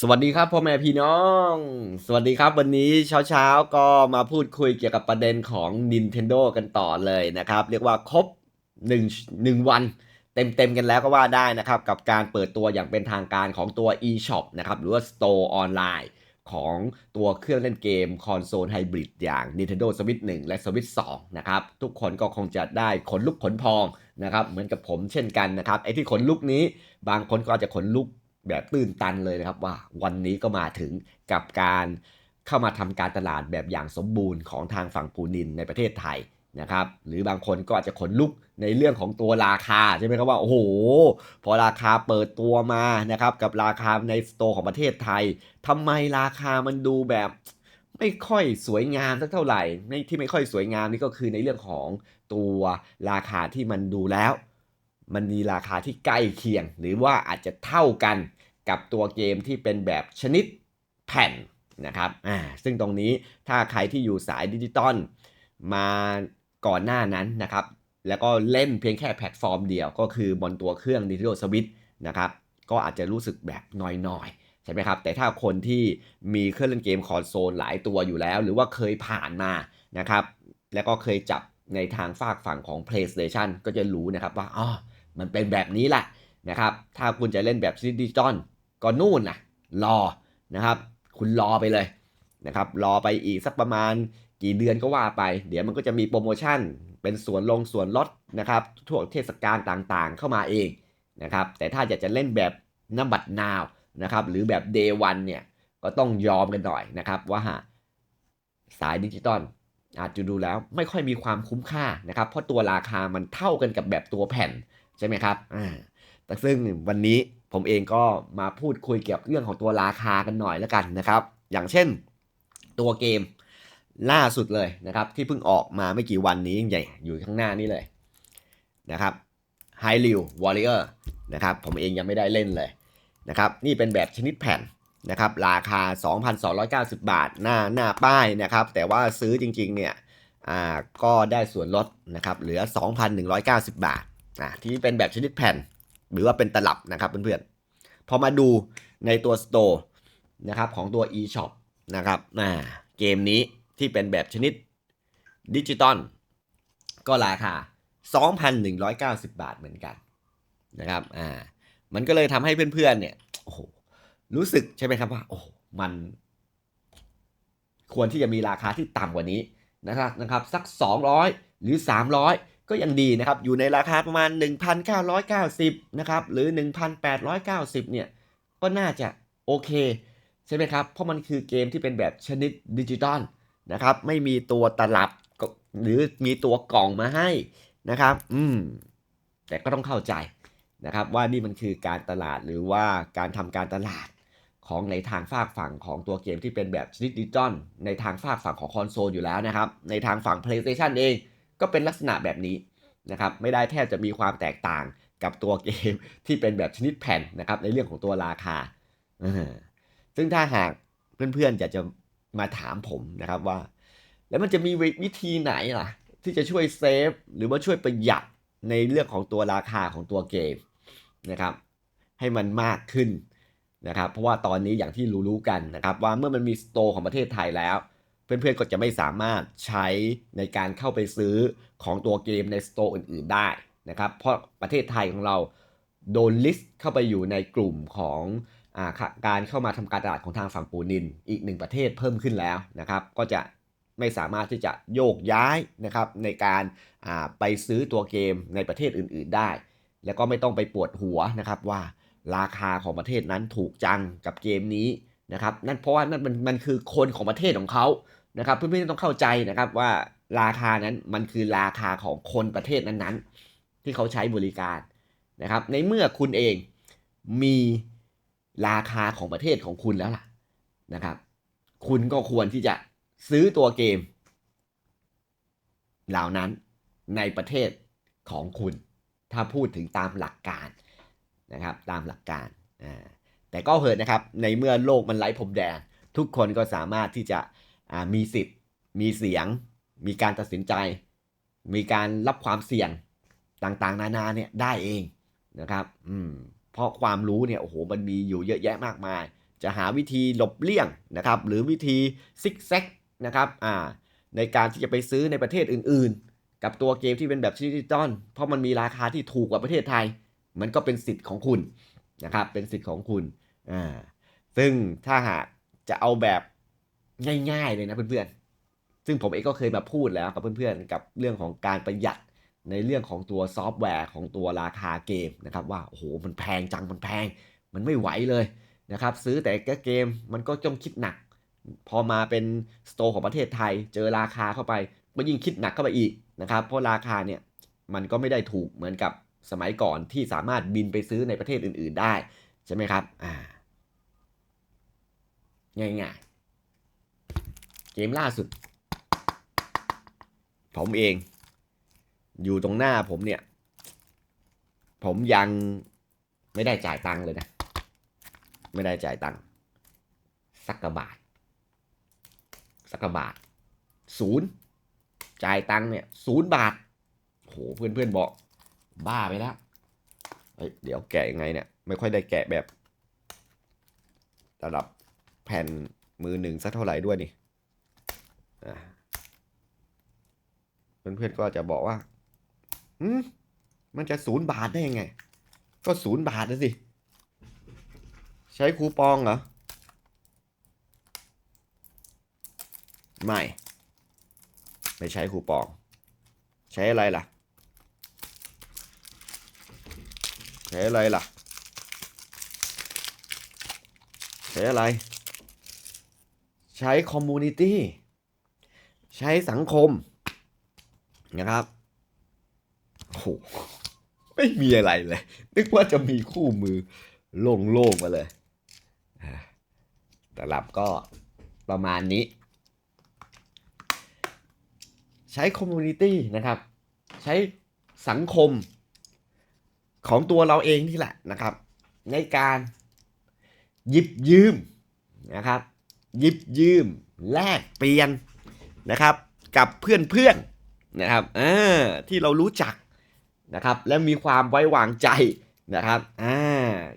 สวัสดีครับพ่อแม่พี่น้อง สวัสดีครับวันนี้เช้าๆ ก็มาพูดคุยเกี่ยวกับประเด็นของ Nintendo กันต่อเลยนะครับ เรียกว่าครบ1 1วันเต็มๆกันแล้วก็ว่าได้นะครับ กับการเปิดตัวอย่างเป็นทางการของตัว eShop นะครับ หรือว่า Store ออนไลน์ของตัวเครื่องเล่นเกมคอนโซลไฮบริดอย่าง Nintendo Switch 1 และ Switch 2 นะครับ ทุกคนก็คงจะได้ขนลุกขนพองนะครับ เหมือนกับผมเช่นกันนะครับ ไอ้ที่ขนลุกนี้บางคนก็อาจจะขนลุก แบบตื่นตันเลยนะครับว่าวันนี้ก็มาถึงกับการเข้ามาทำการตลาดแบบอย่างสมบูรณ์ของทางฝั่งปูนินในประเทศไทยนะครับหรือบางคนก็อาจจะขนลุกในเรื่องของตัวราคาใช่ไหมครับว่าโอ้โห พอราคาเปิดตัวมานะครับกับราคาในสโตร์ของประเทศไทยทำไมราคามันดูแบบไม่ค่อยสวยงามสักเท่าไหร่ในที่ไม่ค่อยสวยงามนี่ก็คือในเรื่องของตัวราคาที่มันดูแล้ว มันมีราคาที่ใกล้เคียง หรือว่าอาจจะเท่ากันกับตัวเกมที่เป็นแบบชนิดแผ่นนะครับอ่าซึ่งตรงนี้ถ้าใครที่อยู่สายดิจิตอลมาก่อนหน้านั้นนะครับ แล้วก็เล่นเพียงแค่แพลตฟอร์มเดียวก็คือบนตัวเครื่อง Nintendo Switch นะครับ ก็อาจจะรู้สึกแบบน้อยๆ ใช่ไหมครับ แต่ถ้าคนที่มีเครื่องเล่นเกมคอนโซลหลายตัวอยู่แล้ว หรือว่าเคยผ่านมานะครับ แล้วก็เคยจับในทางฝากฝั่งของ PlayStation ก็จะรู้นะครับว่าอ๋อ มันเป็นแบบนี้แหละนะครับ ถ้าคุณจะเล่นแบบดิจิตอลก็นู่นนะรอนะครับ คุณรอไปเลยนะครับ รอไปอีกสักประมาณกี่เดือนก็ว่าไป เดี๋ยวมันก็จะมีโปรโมชั่น เป็นส่วนลงส่วนลดนะครับทั่วเทศกาลต่างๆ เข้ามาเองนะครับ แต่ถ้าอยากจะเล่นแบบน้ำบัตรนาวนะครับ หรือแบบ day one เนี่ย ก็ต้องยอมกันหน่อยนะครับ ว่าสายดิจิตอลอาจจะดูแล้วไม่ค่อยมีความคุ้มค่านะครับ เพราะตัวราคามันเท่ากันกับแบบตัวแผ่น ใช่ไหมครับอ่าแต่ซึ่งวันนี้ผมเองก็มาพูดคุยเกี่ยวกับเรื่องของตัวราคากันหน่อยแล้วกันนะครับ อย่างเช่นตัวเกมล่าสุดเลยนะครับ ที่เพิ่งออกมาไม่กี่วันนี้ใหญ่อยู่ข้างหน้านี่เลยนะครับ High r e w Warrior นะครับผมเองยังไม่ได้เล่นเลยนะครับนี่เป็นแบบชนิดแผ่นนะครับราคา 2,290 บาทหน้าหน้าป้ายนะครับ แต่ว่าซื้อจริงๆเนี่ยอ่าก็ได้ส่วนลดนะครับเหลือ 2,190 บาท อ่าที่เป็นแบบชนิดแผ่น หรือว่าเป็นตลับนะครับเพื่อนๆ พอมาดูในตัว Store นะครับของตัว eShop นะครับอ่าเกมนี้ที่เป็นแบบชนิดดิจิตอลก็ราคา 2,190 บาทเหมือนกันนะครับอ่ามันก็เลยทำให้เพื่อนๆเนี่ยโอ้โหรู้สึกใช่ไหมครับว่าโอ้มัน ควรที่จะมีราคาที่ต่ำกว่านี้นะครับนะครับ สัก 200 หรือ 300 ก็ยังดีนะครับ อยู่ในราคาประมาณ 1,990 นะครับ หรือ 1,890 เนี่ย ก็น่าจะโอเค ใช่ไหมครับ เพราะมันคือเกมที่เป็นแบบชนิดดิจิตอลนะครับ ไม่มีตัวตลับหรือมีตัวกล่องมาให้นะครับ อืม แต่ก็ต้องเข้าใจนะครับว่านี่มันคือการตลาดหรือว่าการทำการตลาดของในทางฝากฝั่งของตัวเกมที่เป็นแบบชนิดดิจิตอลในทางฝากฝั่งของคอนโซลอยู่แล้วนะครับ ในทางฝั่ง PlayStation เอง ก็เป็นลักษณะแบบนี้นะครับไม่ได้แทบจะมีความแตกต่างกับตัวเกมที่เป็นแบบชนิดแผ่นนะครับในเรื่องของตัวราคา ซึ่งถ้าหากเพื่อนๆอยากจะมาถามผมนะครับว่า แล้วมันจะมีวิธีไหนล่ะ ที่จะช่วยเซฟหรือว่าช่วยประหยัดในเรื่องของตัวราคาของตัวเกมนะครับให้มันมากขึ้นนะครับเพราะว่าตอนนี้อย่างที่รู้ๆกันนะครับว่าเมื่อมันมีสโตร์ของประเทศไทยแล้ว เพื่อนๆก็จะไม่สามารถใช้ในการเข้าไปซื้อของตัวเกมในสโตร์อื่นๆได้นะครับ เพราะประเทศไทยของเราโดนลิสต์เข้าไปอยู่ในกลุ่มของอการเข้ามาทำการตลาดของทางฝั่งปูนิน อีกหนึ่งประเทศเพิ่มขึ้นแล้วนะครับ ก็จะไม่สามารถที่จะโยกย้ายนะครับในการไปซื้อตัวเกมในประเทศอื่น ๆได้ แล้วก็ไม่ต้องไปปวดหัวนะครับว่าราคาของประเทศนั้นถูกจังกับเกมนี้ นะครับนั่นเพราะว่านั่นมันมันคือคนของประเทศของเขานะครับเพื่อนๆต้องเข้าใจนะครับว่าราคานั้นมันคือราคาของคนประเทศนั้นๆ ที่เขาใช้บริการนะครับ ในเมื่อคุณเองมีราคาของประเทศของคุณแล้วล่ะนะครับ คุณก็ควรที่จะซื้อตัวเกม เหล่านั้นในประเทศของคุณ ถ้าพูดถึงตามหลักการนะครับ ตามหลักการอ่า แต่ก็เหอะนะครับ ในเมื่อโลกมันไร้พรมแดนทุกคนก็สามารถที่จะมีสิทธิ์ มีเสียง มีการตัดสินใจ มีการรับความเสี่ยงต่างๆ นานาเนี่ยได้เองนะครับอืมเพราะความรู้เนี่ยโอ้โหมันมีอยู่เยอะแยะมากมายจจะหาวิธีหลบเลี่ยงนะครับ หรือวิธีซิกแซกนะครับอ่าในการที่จะไปซื้อในประเทศอื่นๆ กับตัวเกมที่เป็นแบบดิจิตอลเพราะมันมีราคาที่ถูกกว่าประเทศไทย มันก็เป็นสิทธิ์ของคุณนะครับเป็นสิทธิ์ของคุณ อ่าซึ่งถ้าหากจะเอาแบบง่ายๆเลยนะเพื่อนๆ ซึ่งผมเองก็เคยมาพูดแล้วกับเพื่อนๆ กับเรื่องของการประหยัดในเรื่องของตัวซอฟต์แวร์ของตัวราคาเกมนะครับว่าโอ้โหมันแพงจังมันแพง มันไม่ไหวเลยนะครับซื้อแต่ก็เกมมันก็ต้องคิดหนัก พอมาเป็นสโตร์ของประเทศไทย เจอราคาเข้าไปก็ยิ่งคิดหนักเข้าไปอีกนะครับเพราะราคาเนี่ยมันก็ไม่ได้ถูกเหมือนกับสมัยก่อนที่สามารถบินไปซื้อในประเทศอื่น ๆ ได้ใช่ไหมครับอ่า ง่ายๆ เกมล่าสุด ผมเอง อยู่ตรงหน้าผมเนี่ย ผมยังไม่ได้จ่ายตังค์เลยนะ ไม่ได้จ่ายตังค์สักกระบาทสักกระบาทศูนย์จ่ายตังค์เนี่ยศูนย์บาทโหเพื่อนเพื่อนๆบอก บ้าไปแล้วเฮ้ยเดี๋ยวแกะยังไงเนี่ย ไม่ค่อยได้แกะแบบระดับ แผ่นมือหนึ่งสักเท่าไหร่ด้วยนี่อ่าเพื่อนๆก็จะบอกว่าอืมมันจะศูนย์บาทได้ยังไง ก็ศูนย์บาทนะสิ ใช้คูปองเหรอ ไม่ ไม่ใช้คูปอง ใช้อะไรล่ะ ใช้อะไรล่ะ ใช้อะไร ใช้คอมมูนิตี้ใช้สังคมนะครับโอ้โหไม่มีอะไรเลย นึกว่าจะมีคู่มือโล่งๆมาเลยแต่หลับก็ประมาณนี้ ใช้คอมมูนิตี้นะครับ ใช้สังคมของตัวเราเองนี่แหละนะครับ ในการหยิบยืมนะครับ ยิบยืม แลกเปลี่ยนนะครับ กับเพื่อนๆนะครับอ่าที่เรารู้จักนะครับ และมีความไว้วางใจนะครับอ่า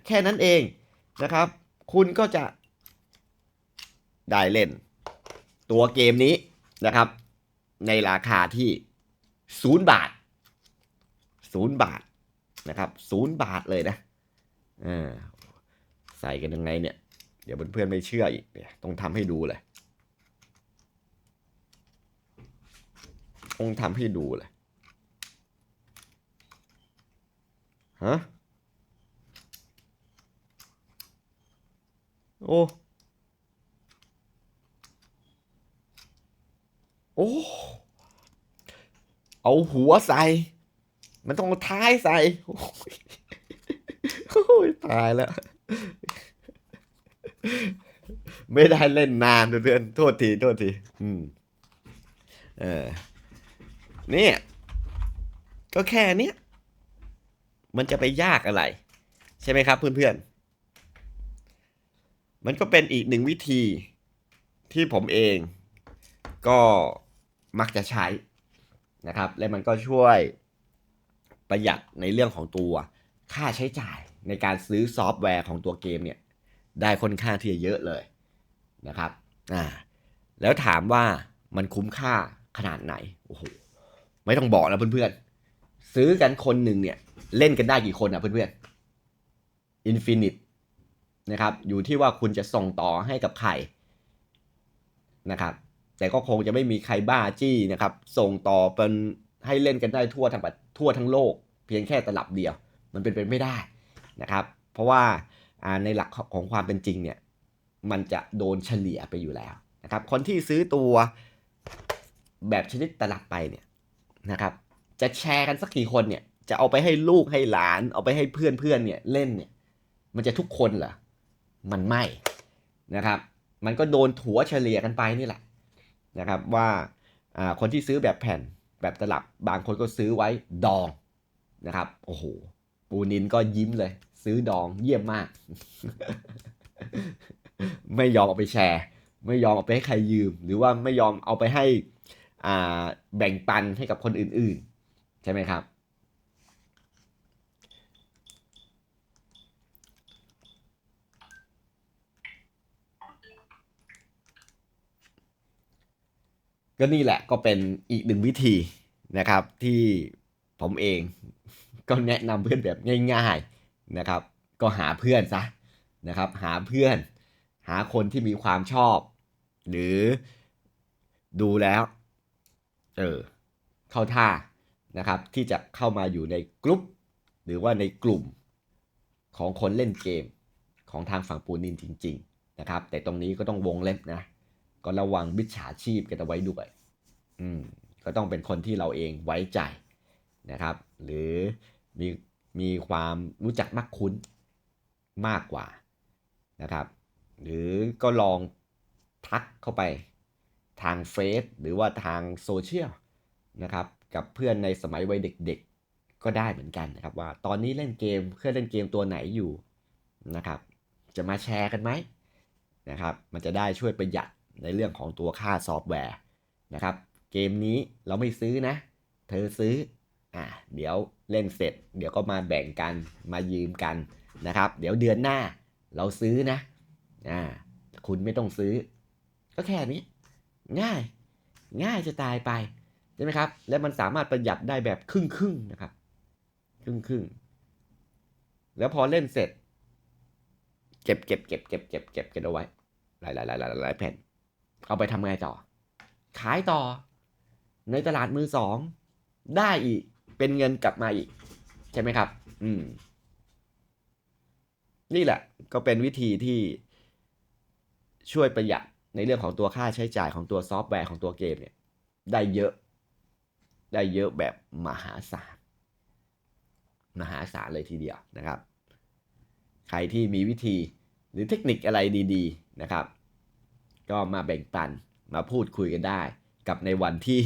แค่นั้นเองนะครับ คุณก็จะได้เล่น ตัวเกมนี้นะครับ ในราคาที่ศูนย์บาทศูนย์บาทนะครับศูนย์บาทเลยนะอ่าใส่กันยังไงเนี่ย เดี๋ยวเพื่อนๆไม่เชื่ออีกเนี่ยต้องทำให้ดูเลยต้องทำให้ดูเลยฮะโอ้โอ้ เอาหัวใส่ มันต้องเอาท้ายใส่ โอ้ยโอ้ยตายแล้ว ไม่ได้เล่นนานเพื่อนๆโทษทีโทษทีอืมเออเนี่ยก็แค่เนี้ยมันจะไปยากอะไร ใช่ไหมครับเพื่อนๆ มันก็เป็นอีกหนึ่งวิธีที่ผมเองก็มักจะใช้นะครับ และมันก็ช่วยประหยัดในเรื่องของตัวค่าใช้จ่ายในการซื้อซอฟต์แวร์ของตัวเกมเนี่ย ได้ค่อนข้างที่จะเยอะเลยนะครับอ่าแล้วถามว่ามันคุ้มค่าขนาดไหนโอ้โหไม่ต้องบอกนะเพื่อนๆ ซื้อกันคนหนึ่งเนี่ยเล่นกันได้กี่คนอะเพื่อนๆอินฟินิตนะครับอยู่ที่ว่าคุณจะส่งต่อให้กับใครนะครับแต่ก็คงจะไม่มีใครบ้าจี้นะครับ ส่งต่อเป็นให้เล่นกันได้ทั่วทั้งประทั่วทั้งโลก เพียงแค่ตลับเดียว มันเป็นไปไม่ได้นะครับ เพราะว่า ในหลักของความเป็นจริงเนี่ยมันจะโดนเฉลี่ยไปอยู่แล้วนะครับคนที่ซื้อตัวแบบชนิดตลับไปเนี่ยนะครับจะแชร์กันสักกี่คนเนี่ยจะเอาไปให้ลูกให้หลาน เอาไปให้เพื่อนเพื่อนเนี่ยเล่นเนี่ยมันจะทุกคนเหรอมันไม่นะครับมันก็โดนถัวเฉลี่ยกันไปนี่แหละนะครับว่าอ่าคนที่ซื้อแบบแผ่นแบบตลับบางคนก็ซื้อไว้ดองนะครับโอ้โหปูนินก็ยิ้มเลย ซื้อดองเยี่ยมมาก ไม่ยอมเอาไปแชร์ ไม่ยอมเอาไปให้ใครยืม หรือว่าไม่ยอมเอาไปให้อ่าแบ่งปันให้กับคนอื่นๆ ใช่ไหมครับ ก็นี่แหละก็เป็นอีกหนึ่งวิธีนะครับที่ผมเองก็แนะนำเพื่อนแบบง่ายๆ นะครับ ก็หาเพื่อนซะนะครับ หาเพื่อน หาคนที่มีความชอบ หรือดูแล้วเออเข้าท่านะครับ ที่จะเข้ามาอยู่ในกลุ่มหรือว่าในกลุ่มของคนเล่นเกมของทางฝั่งปูนินจริง ๆ นะครับ แต่ตรงนี้ก็ต้องวงเล็บนะ ก็ระวังมิจฉาชีพกันเอาไว้ด้วย อืมก็ต้องเป็นคนที่เราเองไว้ใจนะครับ หรือมี มีความรู้จักมักคุ้นมากกว่านะครับ หรือก็ลองทักเข้าไปทางเฟซหรือว่าทางโซเชียลนะครับกับเพื่อนในสมัยวัยเด็กๆ ก็ได้เหมือนกันนะครับ ว่าตอนนี้เล่นเกมเพื่อนเล่นเกมตัวไหนอยู่นะครับ จะมาแชร์กันไหมนะครับ มันจะได้ช่วยประหยัดในเรื่องของตัวค่าซอฟต์แวร์นะครับ เกมนี้เราไม่ซื้อนะ เธอซื้อ อ่าเดี๋ยวเล่นเสร็จ เดี๋ยวก็มาแบ่งกันมายืมกันนะครับ เดี๋ยวเดือนหน้าเราซื้อนะอ่าคุณไม่ต้องซื้อ ก็แค่นี้ ง่าย ง่ายจะตายไปใช่ไหมครับ และมันสามารถประหยัดได้แบบครึ่งครึ่งนะครับ ครึ่งครึ่งแล้วพอเล่นเสร็จ เก็บเก็บเก็บเก็บเก็บเก็บเก็บเอาไว้ หลายหลายหลายหลายหลายแผ่น เอาไปทำไงต่อ ขายต่อ ในตลาดมือสอง ได้อีก เป็นเงินกลับมาอีก ใช่ไหมครับ อืม นี่แหละ ก็เป็นวิธีที่ช่วยประหยัดในเรื่องของตัวค่าใช้จ่ายของตัวซอฟต์แวร์ของตัวเกมเนี่ย ได้เยอะ ได้เยอะแบบมหาศาลมหาศาลเลยทีเดียวนะครับ ใครที่มีวิธีหรือเทคนิคอะไรดีๆนะครับ ก็มาแบ่งปันมาพูดคุยกันได้ กับในวันที่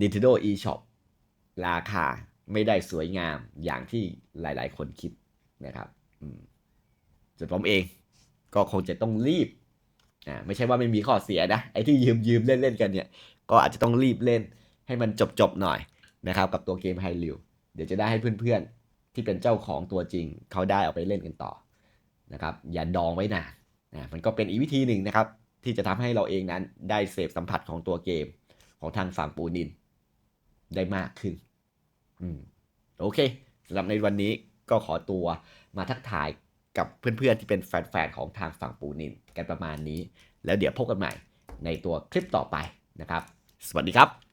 Nintendo eShop ราคาไม่ได้สวยงามอย่างที่หลายๆ คนคิดนะครับส่วนผมเองก็คงจะต้องรีบอ่าไม่ใช่ว่าไม่มีข้อเสียนะไอ้ที่ยืมยืมเล่นเล่นกันเนี่ย ก็อาจจะต้องรีบเล่นให้มันจบจบหน่อยนะครับ กับตัวเกมไฮริวเดี๋ยวจะได้ให้เพื่อนๆ ที่เป็นเจ้าของตัวจริง เขาได้เอาไปเล่นกันต่อนะครับ อย่าดองไว้นานนะมันก็เป็นอีกวิธีหนึ่งนะครับ ที่จะทำให้เราเองนั้นได้เสพสัมผัสของตัวเกมของทางฝั่งปูนินได้มากขึ้น อืมโอเคสำหรับในวันนี้ก็ขอตัวมาทักทายกับเพื่อนๆที่เป็นแฟนๆของทางฝั่งปูนินกันประมาณนี้ แล้วเดี๋ยวพบกันใหม่ในตัวคลิปต่อไปนะครับ สวัสดีครับ